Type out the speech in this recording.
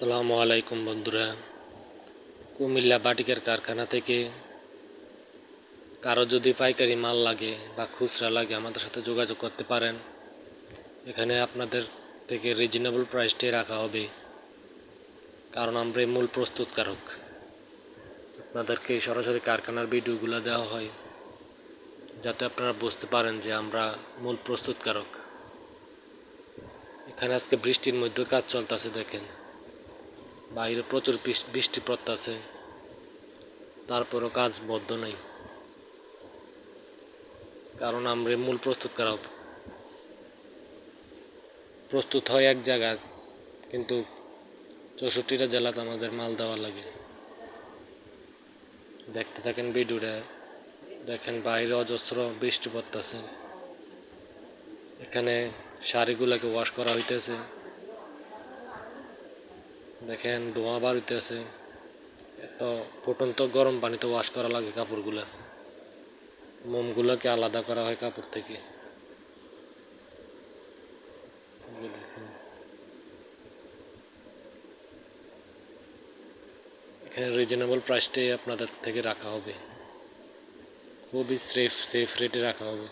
আসসালামু আলাইকুম বন্ধুরা। কুমিল্লা বাটিকের কারখানা থেকে কারও যদি পাইকারি মাল লাগে বা খুচরা লাগে আমাদের সাথে যোগাযোগ করতে পারেন। এখানে আপনাদের থেকে রিজনেবল প্রাইসটাই রাখা হবে। কারণ আমরা মূল প্রস্তুতকারক। আপনাদেরকে সরাসরি কারখানার ভিডিওগুলো দেওয়া হয়, যাতে আপনারা বুঝতে পারেন যে আমরা মূল প্রস্তুতকারক। এখানে আজকে বৃষ্টির মধ্যে কাজ চলতেছে দেখেন। বাইরে প্রচুর বৃষ্টি পড়তেছে তারপরও কাজ বদ্ধ নাই। কারণ আমরা মূল প্রস্তুত করা প্রস্তুত হয় এক জায়গায়, কিন্তু চৌষট্টিটা জেলাতে আমাদের মাল দেওয়া লাগে। দেখতে থাকেন ভিডিওটা, দেখেন বাইরে অজস্র বৃষ্টি পড়তেছে এখানে শাড়িগুলোকে ওয়াশ করা হইতেছে। দেখেন, ধোঁয়া বাড়িতে আছে এত ফুটন্ত গরম পানিতে ওয়াশ করা লাগে কাপড়গুলো। মোমগুলোকে আলাদা করা হয় কাপড় থেকে। এখানে রিজনেবল প্রাইসটাই আপনাদের থেকে রাখা হবে। খুবই সেফ সেফ রেটে রাখা হবে।